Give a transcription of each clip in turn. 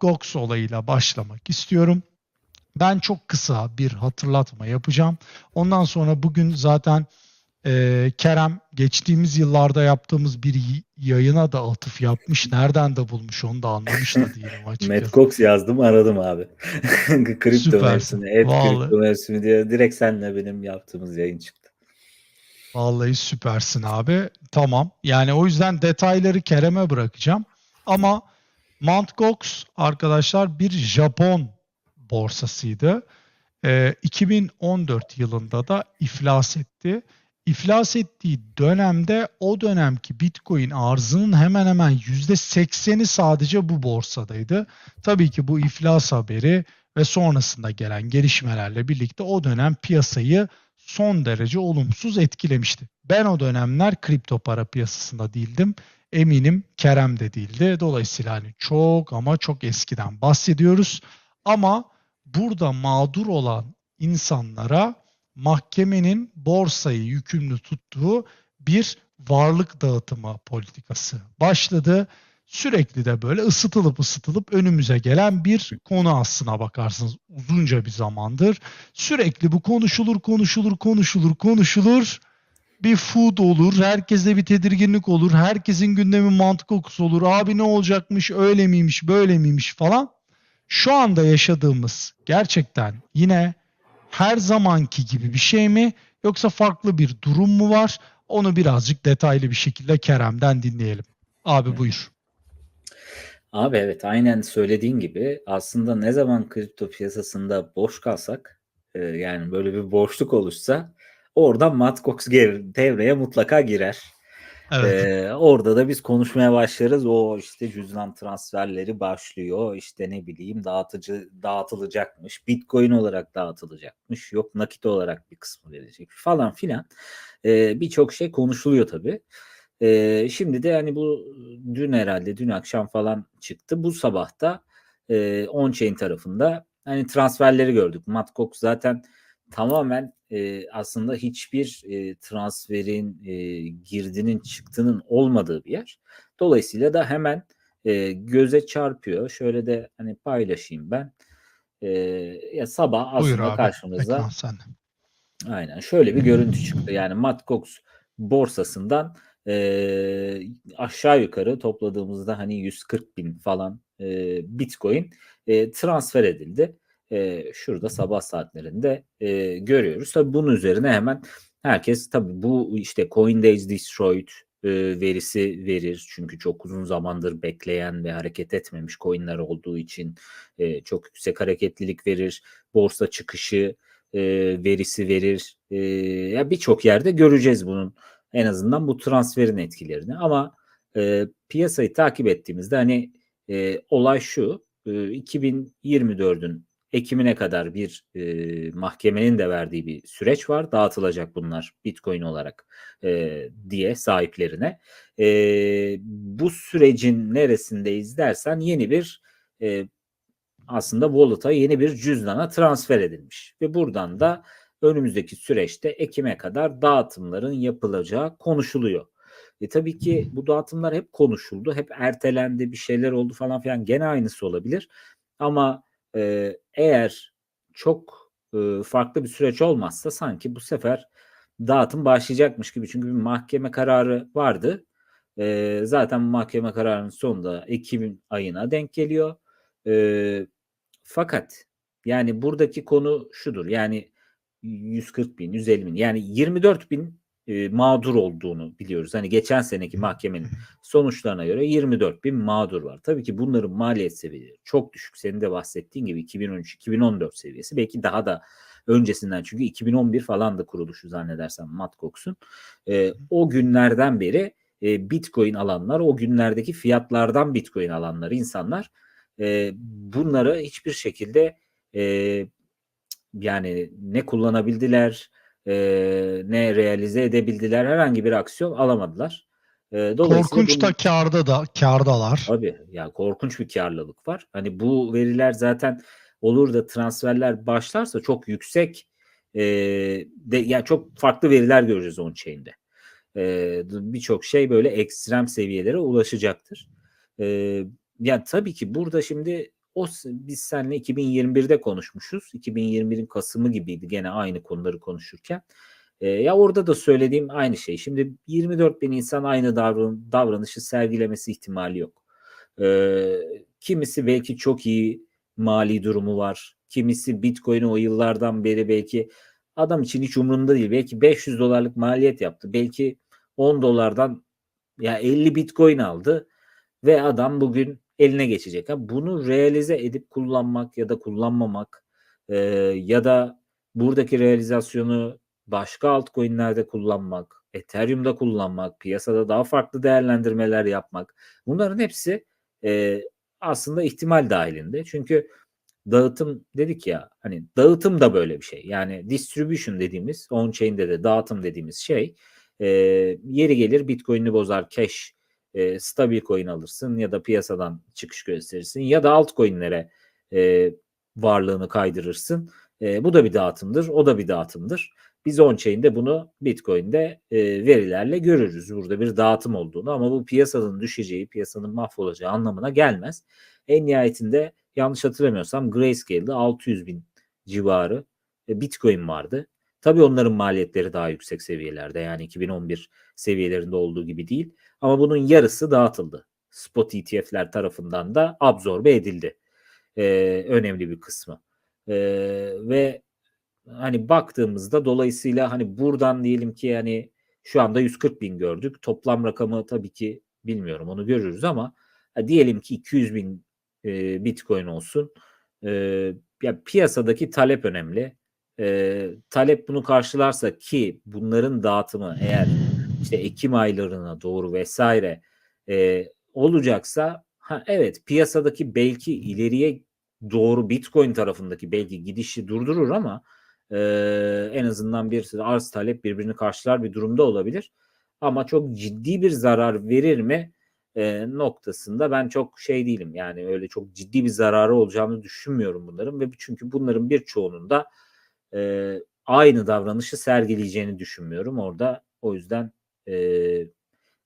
Gox olayıyla başlamak istiyorum. Ben çok kısa bir hatırlatma yapacağım. Ondan sonra bugün zaten e, Kerem geçtiğimiz yıllarda yaptığımız bir yayına da atıf yapmış. Nereden de bulmuş onu da anlamış da değilim açıkçası. Matt Cox yazdım aradım abi. kripto Süpersin. mevsimi, et Vallahi. kripto mevsimi diye direkt senle benim yaptığımız yayın çıktı. Vallahi süpersin abi. Tamam. Yani o yüzden detayları Kerem'e bırakacağım. Ama Mt. Gox arkadaşlar bir Japon borsasıydı. Ee, 2014 yılında da iflas etti. İflas ettiği dönemde o dönemki Bitcoin arzının hemen hemen %80'i sadece bu borsadaydı. Tabii ki bu iflas haberi ve sonrasında gelen gelişmelerle birlikte o dönem piyasayı son derece olumsuz etkilemişti. Ben o dönemler kripto para piyasasında değildim. Eminim Kerem de değildi. Dolayısıyla hani çok ama çok eskiden bahsediyoruz. Ama burada mağdur olan insanlara mahkemenin borsayı yükümlü tuttuğu bir varlık dağıtımı politikası başladı. Sürekli de böyle ısıtılıp ısıtılıp önümüze gelen bir konu aslına bakarsınız uzunca bir zamandır. Sürekli bu konuşulur, konuşulur, konuşulur, konuşulur. Bir food olur, herkeste bir tedirginlik olur, herkesin gündemi mantık kokusu olur. Abi ne olacakmış, öyle miymiş, böyle miymiş falan. Şu anda yaşadığımız gerçekten yine her zamanki gibi bir şey mi yoksa farklı bir durum mu var? Onu birazcık detaylı bir şekilde Kerem'den dinleyelim. Abi buyur. Abi evet aynen söylediğin gibi aslında ne zaman kripto piyasasında boş kalsak e, yani böyle bir boşluk oluşsa oradan. Gox gir- devreye mutlaka girer. Evet. Ee, orada da biz konuşmaya başlarız. O işte cüzdan transferleri başlıyor. İşte ne bileyim dağıtıcı dağıtılacakmış. Bitcoin olarak dağıtılacakmış. Yok nakit olarak bir kısmı verecek falan filan. Ee, Birçok şey konuşuluyor tabii. Ee, şimdi de hani bu dün herhalde dün akşam falan çıktı. Bu sabah da e, on-chain tarafında hani transferleri gördük. Mt. Gox zaten tamamen e, aslında hiçbir e, transferin, e, girdinin, çıktının olmadığı bir yer. Dolayısıyla da hemen e, göze çarpıyor. Şöyle de hani paylaşayım ben. E, ya sabah Buyur aslında abi. karşımıza. Aynen şöyle bir görüntü çıktı. Yani. Gox borsasından e, aşağı yukarı topladığımızda hani 140 bin falan e, Bitcoin e, transfer edildi. E, şurada sabah saatlerinde e, görüyoruz. Tabii bunun üzerine hemen herkes tabii bu işte Coinbase destroyed e, verisi verir. Çünkü çok uzun zamandır bekleyen ve hareket etmemiş coinler olduğu için e, çok yüksek hareketlilik verir. Borsa çıkışı e, verisi verir. E, ya birçok yerde göreceğiz bunun en azından bu transferin etkilerini. Ama e, piyasayı takip ettiğimizde hani e, olay şu. E, 2024'ün Ekim'ine kadar bir e, mahkemenin de verdiği bir süreç var. Dağıtılacak bunlar Bitcoin olarak e, diye sahiplerine. E, bu sürecin neresindeyiz dersen yeni bir e, aslında wallet'a yeni bir cüzdana transfer edilmiş. Ve buradan da önümüzdeki süreçte Ekim'e kadar dağıtımların yapılacağı konuşuluyor. E tabii ki bu dağıtımlar hep konuşuldu, hep ertelendi, bir şeyler oldu falan filan. Gene aynısı olabilir. Ama eğer çok farklı bir süreç olmazsa sanki bu sefer dağıtım başlayacakmış gibi. Çünkü bir mahkeme kararı vardı. Zaten mahkeme kararının sonunda Ekim ayına denk geliyor. Fakat yani buradaki konu şudur. Yani 140 bin, 150 bin yani 24 bin e, mağdur olduğunu biliyoruz. Hani geçen seneki mahkemenin sonuçlarına göre 24 bin mağdur var. Tabii ki bunların maliyet seviyeleri çok düşük. Senin de bahsettiğin gibi 2013-2014 seviyesi belki daha da öncesinden çünkü 2011 falan da kuruluşu zannedersem Mt. Gox'un. E, o günlerden beri e, Bitcoin alanlar, o günlerdeki fiyatlardan Bitcoin alanlar insanlar e, bunları hiçbir şekilde e, yani ne kullanabildiler e, ne realize edebildiler herhangi bir aksiyon alamadılar. E, dolayısıyla Korkunç da bunun- karda da kardalar. Tabii ya korkunç bir karlılık var. Hani bu veriler zaten olur da transferler başlarsa çok yüksek e, de yani çok farklı veriler göreceğiz on chain'de. E, Birçok şey böyle ekstrem seviyelere ulaşacaktır. E, yani tabii ki burada şimdi o biz seninle 2021'de konuşmuşuz. 2021'in Kasım'ı gibiydi gene aynı konuları konuşurken. Ee, ya orada da söylediğim aynı şey. Şimdi 24 bin insan aynı davran davranışı sergilemesi ihtimali yok. Ee, kimisi belki çok iyi mali durumu var. Kimisi Bitcoin'i o yıllardan beri belki adam için hiç umurunda değil. Belki 500 dolarlık maliyet yaptı. Belki 10 dolardan ya 50 Bitcoin aldı ve adam bugün eline geçecek. Ha, bunu realize edip kullanmak ya da kullanmamak e, ya da buradaki realizasyonu başka altcoin'lerde kullanmak, Ethereum'da kullanmak, piyasada daha farklı değerlendirmeler yapmak. Bunların hepsi e, aslında ihtimal dahilinde. Çünkü dağıtım dedik ya hani dağıtım da böyle bir şey. Yani distribution dediğimiz on-chain'de de dağıtım dediğimiz şey e, yeri gelir Bitcoin'ini bozar cash e, stabil coin alırsın ya da piyasadan çıkış gösterirsin ya da altcoin'lere e, varlığını kaydırırsın. E, bu da bir dağıtımdır, o da bir dağıtımdır. Biz on-chain'de bunu Bitcoin'de e, verilerle görürüz. Burada bir dağıtım olduğunu ama bu piyasanın düşeceği, piyasanın mahvolacağı anlamına gelmez. En nihayetinde yanlış hatırlamıyorsam Grayscale'de 600 bin civarı e, Bitcoin vardı. Tabii onların maliyetleri daha yüksek seviyelerde yani 2011 seviyelerinde olduğu gibi değil. Ama bunun yarısı dağıtıldı. Spot ETF'ler tarafından da absorbe edildi. Ee, önemli bir kısmı. Ee, ve hani baktığımızda dolayısıyla hani buradan diyelim ki yani şu anda 140 bin gördük. Toplam rakamı tabii ki bilmiyorum onu görürüz ama ha, diyelim ki 200 bin e, Bitcoin olsun. E, ya piyasadaki talep önemli. E, talep bunu karşılarsa ki bunların dağıtımı eğer işte Ekim aylarına doğru vesaire e, olacaksa ha evet piyasadaki belki ileriye doğru Bitcoin tarafındaki belki gidişi durdurur ama e, en azından bir arz talep birbirini karşılar bir durumda olabilir. Ama çok ciddi bir zarar verir mi e, noktasında ben çok şey değilim. Yani öyle çok ciddi bir zararı olacağını düşünmüyorum bunların ve çünkü bunların birçoğunun da e, aynı davranışı sergileyeceğini düşünmüyorum orada. O yüzden e,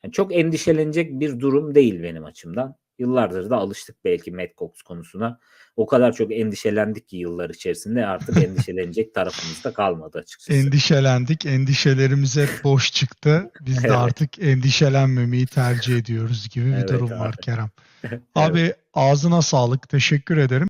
yani çok endişelenecek bir durum değil benim açımdan. Yıllardır da alıştık belki Matt Cox konusuna. O kadar çok endişelendik ki yıllar içerisinde artık endişelenecek tarafımız da kalmadı açıkçası. Endişelendik. Endişelerimiz hep boş çıktı. Biz de Evet. artık endişelenmemeyi tercih ediyoruz gibi bir Evet durum abi. var Kerem. Evet. Abi ağzına sağlık. Teşekkür ederim.